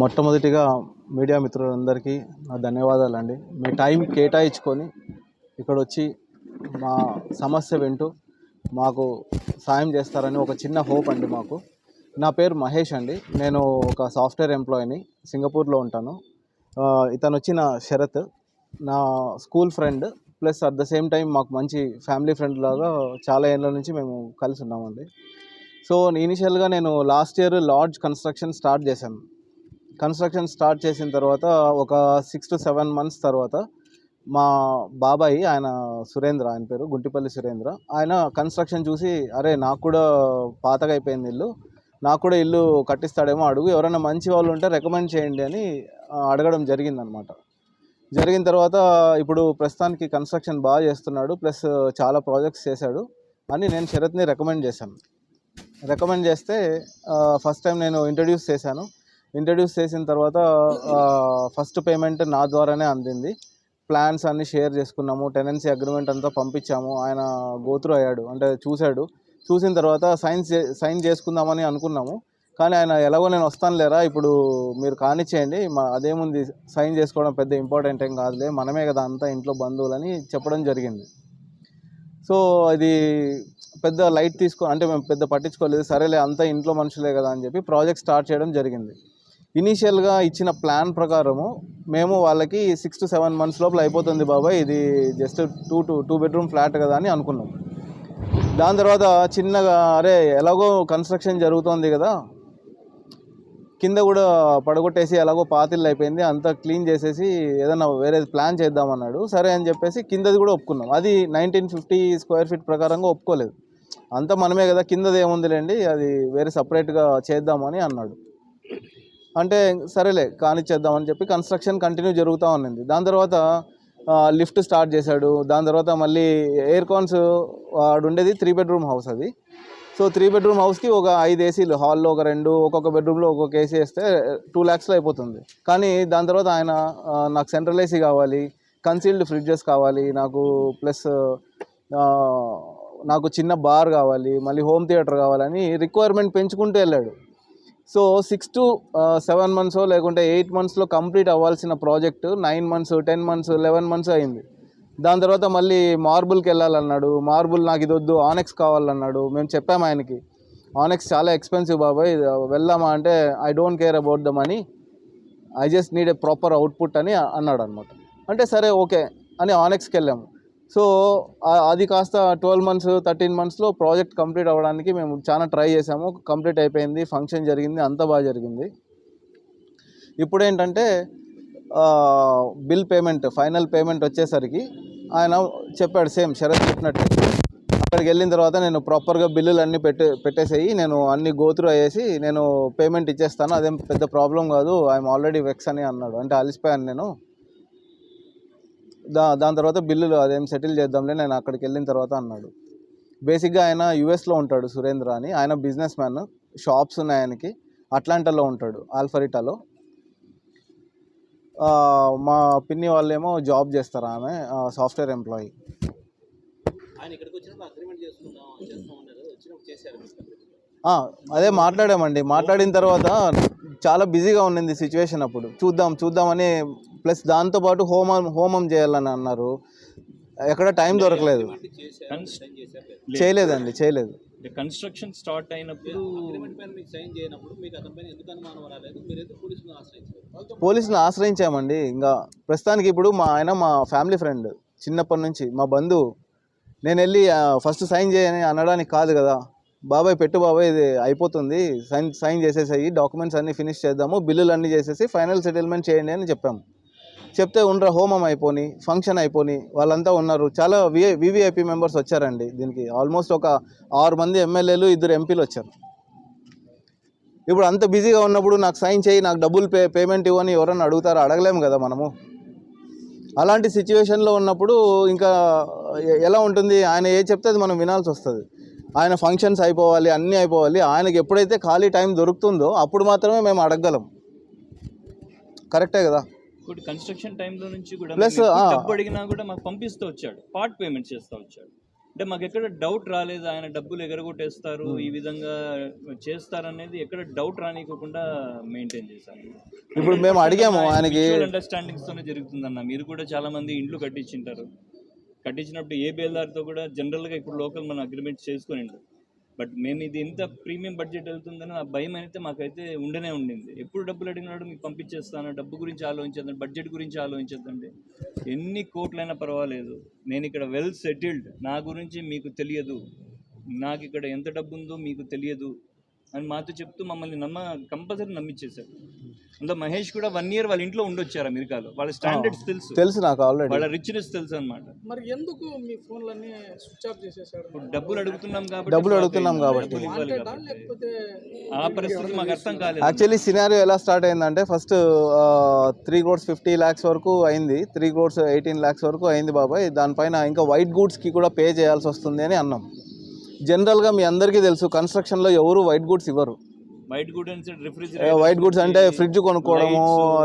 మొట్టమొదటిగా మీడియా మిత్రులందరికీ నా ధన్యవాదాలండి. మీ టైం కేటాయించుకొని ఇక్కడ వచ్చి మా సమస్య వింటూ మాకు సాయం చేస్తారని ఒక చిన్న హోప్ అండి మాకు. నా పేరు మహేష్ అండి. నేను ఒక సాఫ్ట్వేర్ ఎంప్లాయీని సింగపూర్లో ఉంటాను. ఇతను ఇతను వచ్చిన శరత్ నా school friend plus at the same time మాకు మంచి ఫ్యామిలీ ఫ్రెండ్ లాగా చాలా ఏళ్ళ నుంచి మేము కలిసి ఉన్నామండి. సో ఇనిషియల్గా నేను last year lodge construction start చేశాను. కన్స్ట్రక్షన్ స్టార్ట్ చేసిన తర్వాత ఒక సిక్స్ టు సెవెన్ మంత్స్ తర్వాత మా బాబాయ్ ఆయన సురేంద్ర ఆయన పేరు గుంటిపల్లి సురేంద్ర ఆయన కన్స్ట్రక్షన్ చూసి అరే నాకు కూడా పాతగా అయిపోయింది ఇల్లు నాకు కూడా ఇల్లు కట్టిస్తాడేమో అడుగు ఎవరైనా మంచి వాళ్ళు ఉంటే రికమెండ్ చేయండి అని అడగడం జరిగిందనమాట. జరిగిన తర్వాత ఇప్పుడు ప్రస్తుతానికి కన్స్ట్రక్షన్ బాగా చేస్తున్నాడు ప్లస్ చాలా ప్రాజెక్ట్స్ చేశాడు అని నేను శరత్ని రికమెండ్ చేశాను. రికమెండ్ చేస్తే ఫస్ట్ టైం నేను ఇంట్రడ్యూస్ చేశాను. ఇంట్రడ్యూస్ చేసిన తర్వాత ఫస్ట్ పేమెంట్ నా ద్వారానే అందింది. ప్లాన్స్ అన్ని షేర్ చేసుకున్నాము. టెనెన్సీ అగ్రిమెంట్ అంతా పంపించాము. ఆయన గోత్రు అయ్యాడు. అంటే చూశాడు. చూసిన తర్వాత సైన్ సైన్ చేసుకుందామని అనుకున్నాము. కానీ ఆయన ఎలాగో నేను వస్తాను లేరా? ఇప్పుడు మీరు కానిచ్చేయండి. మా అదేముంది? సైన్ చేసుకోవడం పెద్ద ఇంపార్టెంట్ ఏం కాదులే. మనమే కదా అంతా ఇంట్లో బంధువులని చెప్పడం జరిగింది. సో అది పెద్ద లైట్ తీసుకో అంటే మేము పెద్ద పట్టించుకోలేదు. సరేలే అంతా ఇంట్లో మనుషులే కదా అని చెప్పి ప్రాజెక్ట్ స్టార్ట్ చేయడం జరిగింది. ఇనీషియల్గా ఇచ్చిన ప్లాన్ ప్రకారము మేము వాళ్ళకి సిక్స్ టు సెవెన్ మంత్స్ లోపల అయిపోతుంది బాబాయ్. ఇది just two two two bedroom flat కదా అని అనుకున్నాం. దాని తర్వాత చిన్నగా అరే ఎలాగో కన్స్ట్రక్షన్ జరుగుతోంది కదా. కింద కూడా పడగొట్టేసి ఎలాగో పాతిళ్ళు అయిపోయింది. అంతా క్లీన్ చేసేసి ఏదైనా వేరే ప్లాన్ చేద్దామన్నాడు. సరే అని చెప్పేసి కిందది కూడా ఒప్పుకున్నాం. అది నైన్టీన్ ఫిఫ్టీ స్క్వేర్ ఫీట్ ప్రకారంగా ఒప్పుకోలేదు. అంతా మనమే కదా కిందది ఏముందిలేండి అది వేరే సపరేట్గా చేద్దామని అన్నాడు. అంటే సరేలే కానిచ్చేద్దామని చెప్పి కన్స్ట్రక్షన్ కంటిన్యూ జరుగుతూ ఉన్నింది. దాని తర్వాత లిఫ్ట్ స్టార్ట్ చేశాడు. దాని తర్వాత మళ్ళీ ఎయిర్ కాన్స్ వాడు ఉండేది త్రీ బెడ్రూమ్ హౌస్ అది. సో త్రీ బెడ్రూమ్ హౌస్కి ఒక ఐదు ఏసీలు హాల్లో ఒక రెండు ఒక్కొక్క బెడ్రూమ్లో ఒక్కొక్క ఏసీ వేస్తే టూ ల్యాక్స్లో అయిపోతుంది. కానీ దాని తర్వాత ఆయన నాకు సెంట్రల్ ఏసీ కావాలి కన్సీల్డ్ ఫ్రిడ్జెస్ కావాలి నాకు ప్లస్ నాకు చిన్న బార్ కావాలి మళ్ళీ హోమ్ థియేటర్ కావాలని రిక్వైర్మెంట్ పెంచుకుంటూ వెళ్ళాడు. So six to seven months లేకుంటే ఎయిట్ మంత్స్లో కంప్లీట్ అవ్వాల్సిన project nine months ten months eleven months అయింది. దాని తర్వాత మళ్ళీ మార్బుల్కి వెళ్ళాలన్నాడు. మార్బుల్ నాకు ఇది వద్దు ఆనెక్స్ కావాలన్నాడు. మేము చెప్పాము ఆయనకి ఆనెక్స్ చాలా ఎక్స్పెన్సివ్ బాబాయ్ వెళ్దామా అంటే I don't care about the money I just need a proper output అని అన్నాడు అనమాట అంటే సరే ఓకే అని ఆనెక్స్కి వెళ్ళాము. సో అది కాస్త ట్వెల్వ్ మంత్స్ థర్టీన్ మంత్స్లో ప్రాజెక్ట్ కంప్లీట్ అవ్వడానికి మేము చాలా ట్రై చేసాము. కంప్లీట్ అయిపోయింది ఫంక్షన్ జరిగింది అంతా బాగా జరిగింది. ఇప్పుడు ఏంటంటే బిల్ పేమెంట్ ఫైనల్ పేమెంట్ వచ్చేసరికి ఆయన చెప్పాడు సేమ్ శరత్ చెప్పినట్టు. అక్కడికి వెళ్ళిన తర్వాత నేను ప్రాపర్గా బిల్లులు అన్నీ పెట్టే పెట్టేసేయి నేను అన్ని గోత్రు అయ్యేసి నేను పేమెంట్ ఇచ్చేస్తాను. అదేం పెద్ద ప్రాబ్లం కాదు ఐఎమ్ ఆల్రెడీ వెక్స్ అని అన్నాడు. అంటే అలిసిపోయాను నేను. దా దాని తర్వాత బిల్లులు అదేం సెటిల్ చేద్దాంలే నేను అక్కడికి వెళ్ళిన తర్వాత అన్నాడు. బేసిక్గా ఆయన యుఎస్లో ఉంటాడు సురేంద్ర అని. ఆయన బిజినెస్ మ్యాన్ షాప్స్ ఉన్నాయి ఆయనకి. అట్లాంటాలో ఉంటాడు ఆల్ఫరిటాలో. మా పిన్ని వాళ్ళేమో జాబ్ చేస్తారు ఆమె సాఫ్ట్వేర్ ఎంప్లాయీ. అదే మాట్లాడామండి. మాట్లాడిన తర్వాత చాలా బిజీగా ఉండింది సిచ్యువేషన్ అప్పుడు. చూద్దాం చూద్దామని ప్లస్ దాంతోపాటు హోమం హోమం చేయాలని అన్నారు. ఎక్కడ టైం దొరకలేదు. చేయలేదండి చేయలేదు. కన్స్ట్రక్షన్ స్టార్ట్ అయినప్పుడు పోలీసులను ఆశ్రయించామండి. ఇంకా ప్రస్తుతానికి ఇప్పుడు మా ఆయన మా ఫ్యామిలీ ఫ్రెండ్ చిన్నప్పటి నుంచి మా బంధువు నేను వెళ్ళి ఫస్ట్ సైన్ చేయని అనడానికి కాదు కదా. బాబాయ్ పెట్టు బాబాయ్ ఇది అయిపోతుంది. సైన్ సైన్ చేసేసాయి డాక్యుమెంట్స్ అన్నీ ఫినిష్ చేద్దాము బిల్లులు అన్నీ చేసేసి ఫైనల్ సెటిల్మెంట్ చేయండి అని చెప్పాము చెప్తే ఉండరా హోమం అయిపోని ఫంక్షన్ అయిపోని వాళ్ళంతా ఉన్నారు. చాలా వి వివిఐపి మెంబర్స్ వచ్చారండి దీనికి. ఆల్మోస్ట్ ఒక ఆరు మంది ఎమ్మెల్యేలు ఇద్దరు ఎంపీలు వచ్చారు. ఇప్పుడు అంత బిజీగా ఉన్నప్పుడు నాకు సైన్ చేయి నాకు డబ్బులు పే పేమెంట్ ఇవ్వని ఎవరన్నా అడుగుతారో? అడగలేము కదా మనము. అలాంటి సిచ్యువేషన్లో ఉన్నప్పుడు ఇంకా ఎలా ఉంటుంది? ఆయన ఏ చెప్తే అది మనం వినాల్సి వస్తుంది. ఆయన ఫంక్షన్స్ అయిపోవాలి అన్నీ అయిపోవాలి. ఆయనకి ఎప్పుడైతే ఖాళీ టైం దొరుకుతుందో అప్పుడు మాత్రమే మేము అడగగలం. కరెక్టే కదా? ఇప్పుడు కన్స్ట్రక్షన్ టైంలో నుంచి కూడా. డబ్బు అడిగినా కూడా మాకు పంపిస్తూ వచ్చాడు. పార్ట్ పేమెంట్ చేస్తూ వచ్చాడు. అంటే మాకు ఎక్కడ డౌట్ రాలేదు ఆయన డబ్బులు ఎగరగొట్టేస్తారు ఈ విధంగా చేస్తారనేది ఎక్కడ డౌట్ రానివ్వకుండా మెయింటైన్ చేశాను ఇప్పుడు మేము అడిగాము ఆయనకి అండర్స్టాండింగ్స్ తోనే జరుగుతుందన్న. మీరు కూడా చాలా మంది ఇండ్లు కట్టించింటారు. కట్టించినప్పుడు ఏ బేల్దారితో కూడా జనరల్గా ఇప్పుడు లోకల్ మనం అగ్రిమెంట్ చేసుకుని బట్ మేము ఇది ఎంత ప్రీమియం బడ్జెట్ వెళ్తుందని ఆ భయం అయితే మాకైతే ఉండనే ఉండింది. ఎప్పుడు డబ్బులు అడిగినాడు మీకు పంపించేస్తాను డబ్బు గురించి ఆలోచించద్దండి బడ్జెట్ గురించి ఆలోచించద్దండి. ఎన్ని కోట్లైనా పర్వాలేదు. నేను ఇక్కడ వెల్ సెటిల్డ్. నా గురించి మీకు తెలియదు. నాకు ఇక్కడ ఎంత డబ్బు ఉందో మీకు తెలియదు. అని మాతో చెప్తూ మమ్మల్ని నమ్మ కంపల్సరీ నమ్మించేశారు అందులో మహేష్ కూడా వన్ ఇయర్ వాళ్ళ ఇంట్లో ఉండొచ్చారు అమెరికాలో. వాళ్ళ స్టాండర్డ్స్ తెలుసు. తెలుసు నాకు ఆల్రెడీ వాళ్ళ రిచ్నెస్ తెలుసు అనమాట మరి ఎందుకు మీ ఫోన్లన్నీ స్విచ్ ఆఫ్ ఇప్పుడు డబ్బులు అడుగుతున్నాం కాబట్టి డబ్బులు అడుగుతున్నాం. కాబట్టి. ఆ పరిస్థితి మాకు అర్థం కాలేదు. యాక్చువల్లీ సినారియో ఎలా స్టార్ట్ అయిందంటే first three crores fifty lakhs వరకు అయింది. త్రీ క్రోడ్స్ ఎయిటీన్ ల్యాక్స్ వరకు అయింది బాబాయ్. దానిపైన ఇంకా వైట్ గూడ్స్కి కూడా పే చేయాల్సి వస్తుంది అని అన్నాం. జనరల్గా మీ అందరికీ తెలుసు కన్స్ట్రక్షన్లో ఎవరు వైట్ గూడ్స్ ఇవ్వరు. White good and refrigerator white goods అంటే ఫ్రిడ్జ్ కొనుక్కోవడము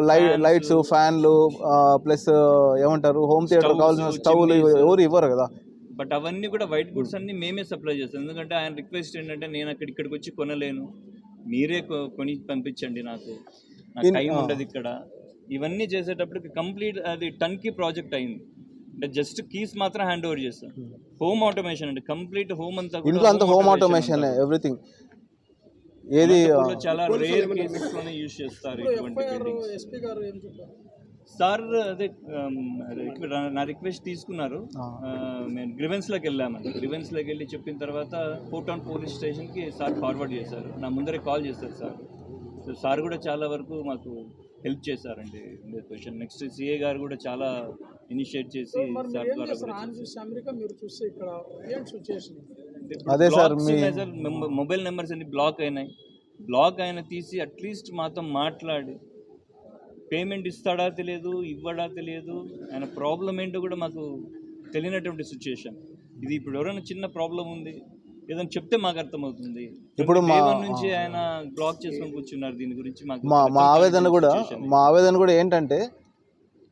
లైట్ లైట్స్ ఫ్యాన్లు ప్లస్ ఏమంటారు హోమ్ థియేటర్ కావాల్సిన స్టవ్లు. ఎవరు ఇవ్వరు కదా. బట్ అవన్నీ కూడా వైట్ గుడ్స్ అన్ని మేమే సప్లై చేస్తాం. ఎందుకంటే ఆయన రిక్వెస్ట్ ఏంటంటే నేను అక్కడ ఇక్కడికి వచ్చి కొనలేను. మీరే కొని పంపించండి నాకు. టైం. ఉండదు ఇక్కడ. ఇవన్నీ చేసేటప్పటికి కంప్లీట్ అది టన్కి ప్రాజెక్ట్ అయింది. అంటే జస్ట్ కీస్ మాత్రం హ్యాండ్ ఓవర్ చేస్తాం హోమ్ ఆటోమేషన్ అంటే కంప్లీట్ హోమ్ అంతా ఇంట్లో అంత హోమ్ ఆటోమేషన్. ఎవ్రీథింగ్. ఏది చాలా రేర్ కేసెస్లోనే యూజ్ చేస్తారు ఇటువంటి ఎఫ్ఐఆర్ బిల్డింగ్స్ ఎస్పీ గారు ఏం చెప్పారు? సార్ అదే రిక్వె- నా- రిక్వెస్ట్ తీసుకున్నారు. మేము గ్రివెన్స్లోకి వెళ్ళామండి. గ్రివెన్స్లోకి వెళ్ళి చెప్పిన తర్వాత ఫోర్టౌన్ పోలీస్ స్టేషన్కి సార్ ఫార్వర్డ్ చేశారు. నా ముందరే కాల్ చేశారు సార్. సో సార్ కూడా చాలా వరకు మాకు హెల్ప్ చేశారండి. క్వశ్చన్ నెక్స్ట్ సిఏ గారు కూడా చాలా ఇనిషియేట్ చేసి అమెరికా మీరు చూస్తే ఇక్కడ ఏం సిచ్యుయేషన్ అదే సార్, మీ- మొబైల్ నెంబర్స్ అన్ని బ్లాక్ అయినాయి. బ్లాక్ అయిన తీసి అట్లీస్ట్ మాతో మాట్లాడి. పేమెంట్ ఇస్తాడా తెలియదు ఇవ్వడా తెలియదు. ఆయన ప్రాబ్లం ఏంటో కూడా మాకు తెలియనటువంటి సిచ్యుయేషన్ ఇది ఇప్పుడు ఎవరైనా చిన్న ప్రాబ్లం ఉంది ఏదైనా చెప్తే మాకు అర్థమవుతుంది. ఇప్పుడు మా- నుంచి ఆయన బ్లాక్ చేసుకొని కూర్చున్నారు దీని గురించి మాకు మా ఆవేదన కూడా. మా ఆవేదన కూడా ఏంటంటే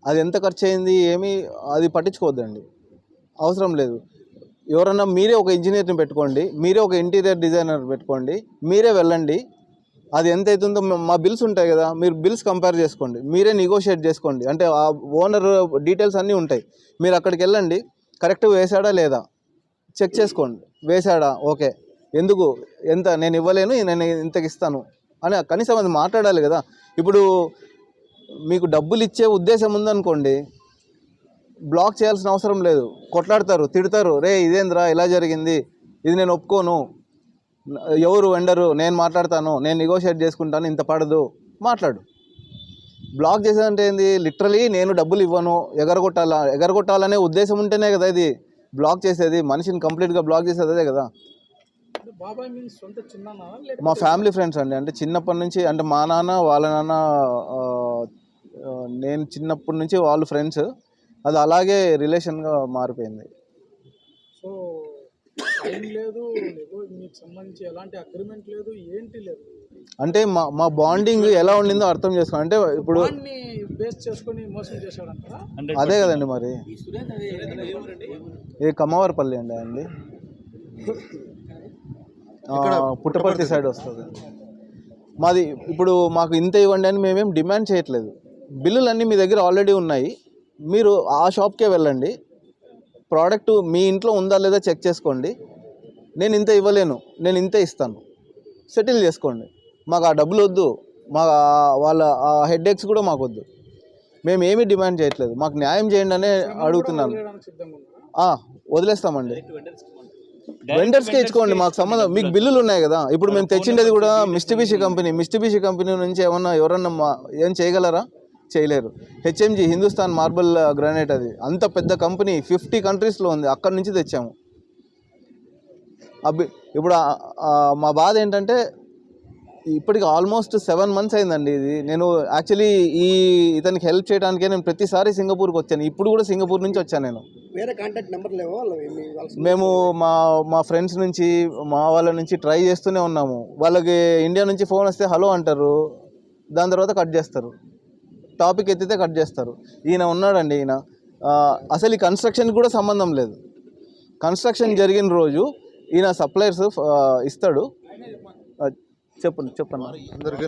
అది ఎంత ఖర్చు అయింది ఏమీ అది పట్టించుకోవద్దండి. అవసరం లేదు. ఎవరన్నా మీరే ఒక ఇంజనీర్ని పెట్టుకోండి మీరే ఒక ఇంటీరియర్ డిజైనర్ పెట్టుకోండి మీరే వెళ్ళండి. అది ఎంత అవుతుందో మా- బిల్స్ ఉంటాయి కదా మీరు బిల్స్ కంపేర్ చేసుకోండి మీరే నెగోషియేట్ చేసుకోండి. అంటే ఆ ఓనర్ డీటెయిల్స్ అన్నీ ఉంటాయి. మీరు అక్కడికి వెళ్ళండి కరెక్ట్ వేసాడా లేదా? చెక్ చేసుకోండి. వేసాడా ఓకే. ఎందుకు? ఎంత? నేను ఇవ్వలేను నేను ఇంతకి ఇస్తాను అని కనీసం అది మాట్లాడాలి కదా. ఇప్పుడు మీకు డబ్బులు ఇచ్చే ఉద్దేశం ఉందనుకోండి బ్లాక్ చేయాల్సిన అవసరం లేదు. కొట్లాడతారు తిడతారు. రే ఇదేంద్రా ఇలా జరిగింది. ఇది నేను ఒప్పుకోను. ఎవరు వెండరు నేను మాట్లాడతాను నేను నెగోషియేట్ చేసుకుంటాను ఇంత పడదు. మాట్లాడు. బ్లాక్ చేసేదంటే ఏంది? లిటరలీ నేను డబ్బులు ఇవ్వను. ఎగరగొట్టాలా? ఎగరగొట్టాలనే ఉద్దేశం ఉంటేనే కదా ఇది. బ్లాక్ చేసేది మనిషిని కంప్లీట్గా బ్లాక్ చేసేది అదే కదా. మా ఫ్యామిలీ ఫ్రెండ్స్ అండి. అంటే చిన్నప్పటి నుంచి అంటే మా నాన్న వాళ్ళ నాన్న నేను చిన్నప్పటి నుంచి వాళ్ళు ఫ్రెండ్స్. అది అలాగే రిలేషన్గా మారిపోయింది. సో టైం లేదు మీకు సంబంధించి ఎలాంటి అగ్రిమెంట్ లేదు ఏంటి లేదు? అంటే మా మా బాండింగ్ ఎలా ఉండిందో అర్థం చేసుకోండి అంటే ఇప్పుడు దాన్ని బేస్ చేసుకొని మోసం చేశాడంటారా? 100% అదే కదండి మరి. ఏ కమ్మవారిపల్లి అండి అండి? పుట్టపర్తి సైడ్ వస్తుంది. మాది ఇప్పుడు మాకు ఇంత ఇవ్వండి అని మేమేం డిమాండ్ చేయట్లేదు. బిల్లులన్నీ మీ దగ్గర ఆల్రెడీ ఉన్నాయి. మీరు ఆ షాప్కే వెళ్ళండి. ప్రోడక్ట్ మీ ఇంట్లో ఉందా లేదా చెక్ చేసుకోండి. నేను ఇంత ఇవ్వలేను నేను ఇంతే ఇస్తాను. సెటిల్ చేసుకోండి. మాకు ఆ డబ్బులు వద్దు. మా వాళ్ళ ఆ హెడ్ కూడా మాకు వద్దు. మేము ఏమీ డిమాండ్ చేయట్లేదు. మాకు న్యాయం చేయండి అనే అడుగుతున్నాను. వదిలేస్తామండి. వెండర్స్కే ఇచ్చుకోండి vendors మాకు సంబంధం మీకు. బిల్లులు ఉన్నాయి కదా. ఇప్పుడు మేము తెచ్చిండేది కూడా మిస్టిబిషి కంపెనీ మిస్టిబిషి కంపెనీ నుంచి ఏమన్నా ఎవరన్నా మా- ఏం చేయగలరా? చేయలేరు. హెచ్ఎంజి హిందుస్థాన్ మార్బుల్ గ్రానైట్ అది. అంత పెద్ద కంపెనీ ఫిఫ్టీ కంట్రీస్లో ఉంది. అక్కడి నుంచి తెచ్చాము. అబ్బి ఇప్పుడు మా బాధ ఏంటంటే ఇప్పటికి ఆల్మోస్ట్ సెవెన్ మంత్స్ అయిందండి ఇది. నేను యాక్చువల్లీ ఈ ఇతనికి హెల్ప్ చేయడానికే నేను ప్రతిసారి సింగపూర్కి వచ్చాను. ఇప్పుడు కూడా సింగపూర్ నుంచి వచ్చాను నేను. వేరే కాంటాక్ట్ నెంబర్ లేవా మేము మా మా ఫ్రెండ్స్ నుంచి మా వాళ్ళ నుంచి ట్రై చేస్తూనే ఉన్నాము. వాళ్ళకి ఇండియా నుంచి ఫోన్ వస్తే హలో అంటారు. దాని తర్వాత కట్ చేస్తారు. టాపిక్ ఎత్తితే కట్ చేస్తారు. ఈయన ఉన్నాడండి ఈయన. అసలు ఈ కన్స్ట్రక్షన్ కూడా సంబంధం లేదు. కన్స్ట్రక్షన్ జరిగిన రోజు ఈయన సప్లయర్స్ ఇస్తాడు. చెప్పండి చెప్పండి. అందరికీ